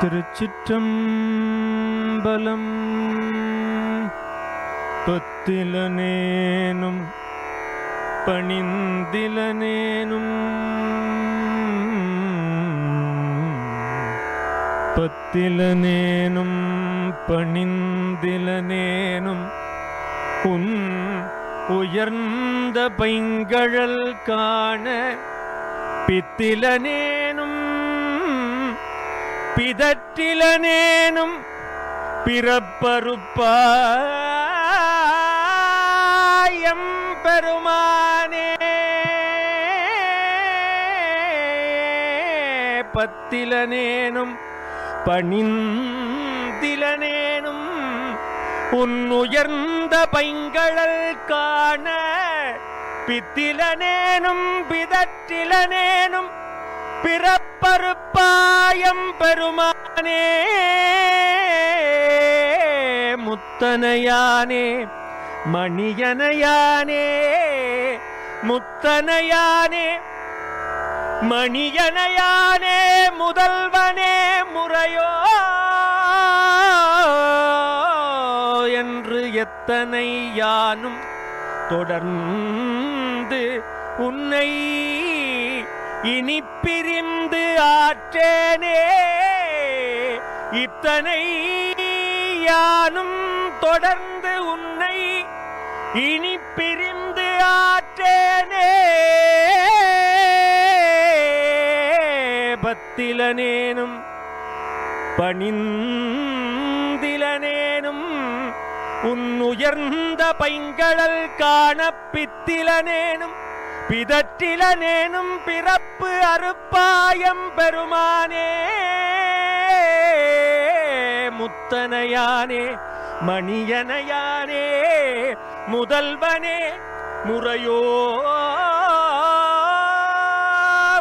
திருச்சிற்றம்பலம். பத்திலனேனும் பணிந்திலனேனும் பத்திலனேனும் பணிந்திலனேனும் உன் உயர்ந்த பைங்கழல் காண பித்திலனே பிதற்றிலனேனும் பிறப்பருப்பாயம் பெருமானே. பத்திலனேனும் பணிந்திலனேனும் உன் உயர்ந்த பைங்கழல் காண பித்திலனேனும் பிதற்றிலனேனும் பருப்பாயம் பெருமானே முத்தனையானே மணியனையானே முத்தனையானே மணியனையானே முதல்வனே முறையோ என்று எத்தனை யானும் தொடர்ந்து உன்னை இனி பிரிந்து ஆற்றேனே. இத்தனை யானும் தொடர்ந்து உன்னை இனி பிரிந்து ஆற்றேனே. பத்திலனேனும் பணிந்திலனேனும் உன் உயர்ந்த பைங்கடல் காண பித்திலனேனும் பிதற்றில நேனும் பிறப்பு அறுப்பாயம் பெருமானே. முத்தனையானே மணியனையானே முதல்வனே முறையோ.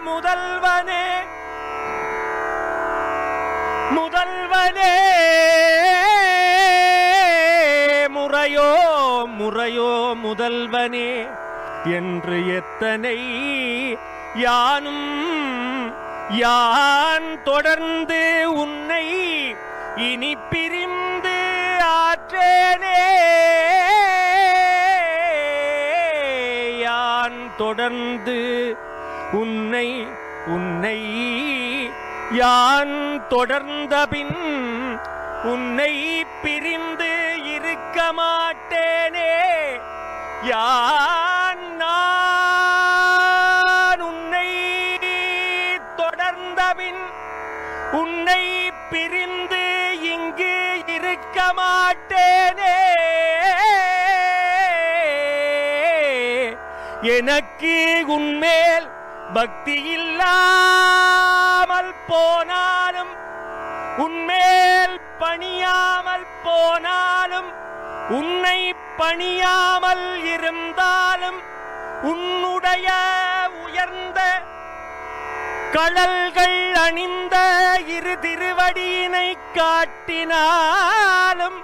முதல்வனே முதல்வனே. முறையோ முறையோ முதல்வனே. என்று எத்தனை யானும் யான் தொடர்ந்து உன்னை இனி பிரிந்து ஆற்றேனே. யான் தொடர்ந்து உன்னை உன்னை யான் தொடர்ந்தபின் உன்னை பிரிந்து இருக்க மாட்டேனே. யான் எனக்கு உன்மேல் பக்தி இல்லாமல் போனாலும் உன்மேல் பணியாமல் போனாலும் உன்னை பணியாமல் இருந்தாலும் உன்னுடைய உயர்ந்த கடல்கள் அணிந்த இரு திருவடியினை காட்டினாலும்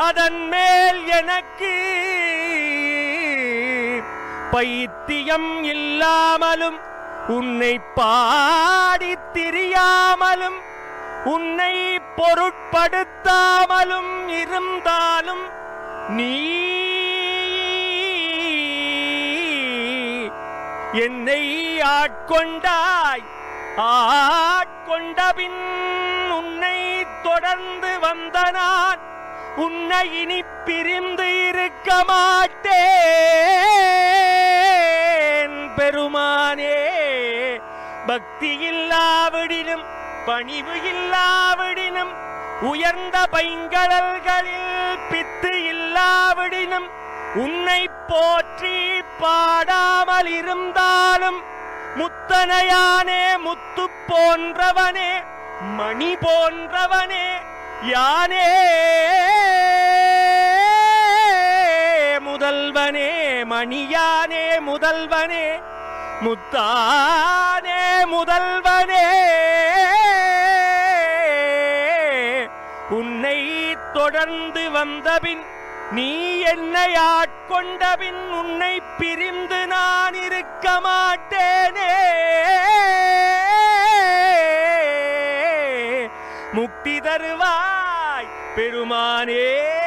அதன் மேல் எனக்கு பைத்தியம் இல்லாமலும் உன்னை பாடி திரியாமலும் உன்னை பொருட்படுத்தாமலும் இருந்தாலும் நீ என்னை ஆட்கொண்டாய். ஆட்கொண்டபின் உன்னை தொடர்ந்து வந்த நான் உன்னை இனி பிரிந்து இருக்க மாட்டேன். பக்தி இல்லாவிடினும் பணிவு இல்லாவிடினும் உயர்ந்த பைங்கடல்களில் பித்து இல்லாவிடினும் உன்னை போற்றி பாடாமல் இருந்தாலும் முத்தனையானே முத்து போன்றவனே மணி போன்றவனே யானே முதல்வனே மணியானே முதல்வனே முத்தானே முதல்வனே. உன்னை தொடர்ந்து வந்தபின் நீ என்னை ஆட்கொண்டபின் உன்னை பிரிந்து நான் இருக்க மாட்டேனே. முக்தி தருவாய் பெருமானே.